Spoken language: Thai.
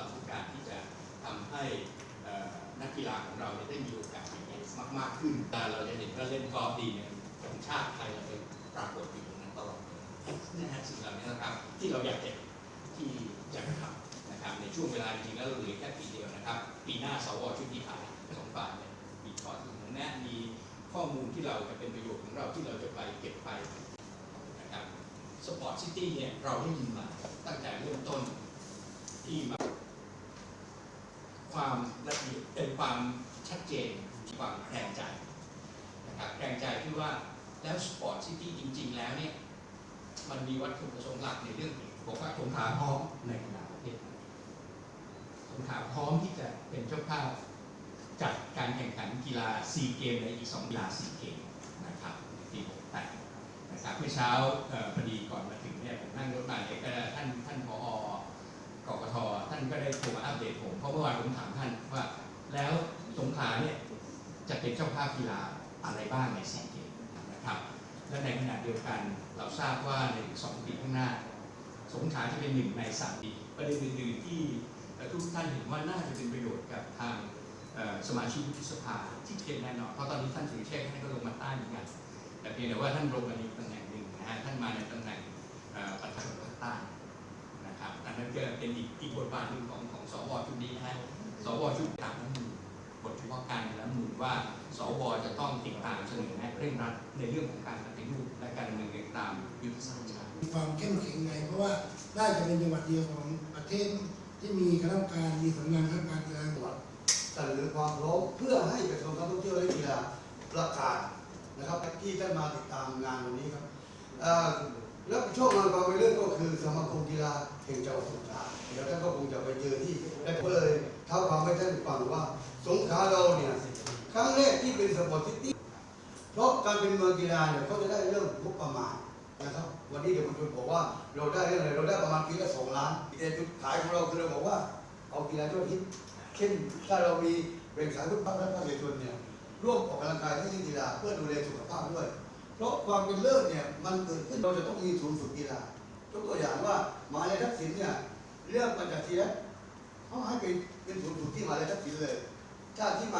เราต้องการที่จะทำให้นักกีฬาของเราได้มีโอกาสอย่งนี้มากๆขึ้นแต่เราจะเห็นว่าเล่นกอล์ฟดีเนี่ยของชาติไทยเราเป็นปรากฏอยู่ตรงนั้นตลอดนี่ฮะสิ่งเหล่านี้นะครับ ที่เราอยากจะที่จะทำนะครับ ในช่วงเวลาจริงๆแล้วเราเหลือแค่ปีเดียวนะครับ ปีหน้าสวชุดที่ถ่ายสองฝ่ายเนี่ยมีข้อเสนอแนะมีข้อมูลที่เราจะเป็นประโยชน์ของเราที่เราจะไปเก็บไปนะครับสปอร์ตซิตี้เนี่ยเราได้ยินมาตั้งแต่เริ่มต้นที่มา ความละเอียดเป็นความชัดเจนความแรงใจนะครับแรงใจที่ว่าแล้วสปอร์ตซิตี้จริง ๆ แล้วเนี่ยมันมีวัตถุประสงค์หลักในเรื่องบอกว่าสงขาพร้อมในขณะประเทศสงขาพร้อมที่จะเป็นเจ้าภาพจัดการแข่งขันกีฬาซีเกมในอีกสองกีฬาซีเกมนะครับในปี68นะครับเมื่อเช้าพอดีก่อนมาถึงเนี่ยผมนั่งรถมาเนี่ยก็ท่านท่านผอ กกทท่านก็ ได้โทรมาอัปเดตผมเพราะเมื่อวานผมถามท่านว่า แล้วสงขลาเนี่ยจะเป็นเจ้าภาพกีฬาอะไรบ้างในซีเกมนะครับ และในขณะเดียวกันเราทราบว่าในอีกสองปีข้างหน้า สงขลาจะเป็นหนึ่งในสามปีประเด็นอื่นๆที่ทุกท่านเห็นว่าน่าจะเป็นประโยชน์กับทางสมาชิกวุฒิสภาที่เป็นแน่นอนเพราะตอนนี้ท่านสุริเชษท่านก็ลงมาใต้เหมือนกันแต่เพียงแต่ว่าท่านลงมาในตำแหน่งหนึ่งนะฮะท่านมาในตำแหน่งประธานภาคใต้ นะครับอันนั้นก็ เป็นอีกอีกบทบาทหนึ่งของของสวชุดนี้นะฮะสวชุดตามรัฐมนูญบทเฉพาะการในรัฐมนูญว่า สวจะต้องติดตามเสนอแนะเร่งรัดในเรื่องของการปฏิรูปและการดำเนินตามยุทธศาสตร์ชาติมีความเข้มแข็งไงเพราะว่าน่าจะเป็นจังหวัดเดียวของประเทศที่มีคณะกรรมการมีสำนักงานข้างการเมืองจังหวัดเสนอความร้อมเพื่อให้กระทรวงการท่องเที่ยวและกีฬาประกาศนะครับที่ได้มาติดตามงานวันนี้ครับแล้วช่วง ขลาเดี๋ยวท่านก็คงจะไปเจอที่และก็เลยเท้าความให้ท่านฟังว่า สงขลาเราเนี่ยครั้งแรกที่เป็นสปอร์ตซิตี้เพราะการเป็นเมืองกีฬาเนี่ยเขาจะได้เริ่มงงบประมาณนะครับ วันนี้เดี๋ยวคุณชนบอกว่าเราได้เรื่องอะไรเราได้ประมาณปีละสองล้านแต่จุดขายของเราคือเราบอกว่าเอากีฬายอดฮิตเช่นถ้าเรามีแบ่งสายทุกภาคและภาคเอกชนเนี่ยร่วมออกกำลังกายให้กีฬาเพื่อดูแลสุขภาพด้วย เพราะความเป็นเลิศเนี่ยมันเกิดขึ้นเราจะต้องมีศูนย์ฝึกกีฬายกตัวอย่างว่ามหาเลยทักษิณเนี่ย เรื่อกมาจากทีแรกเขาให้เป็นเป็นศูนย์ที่มาเลยทักษิณเลยชาติที่มา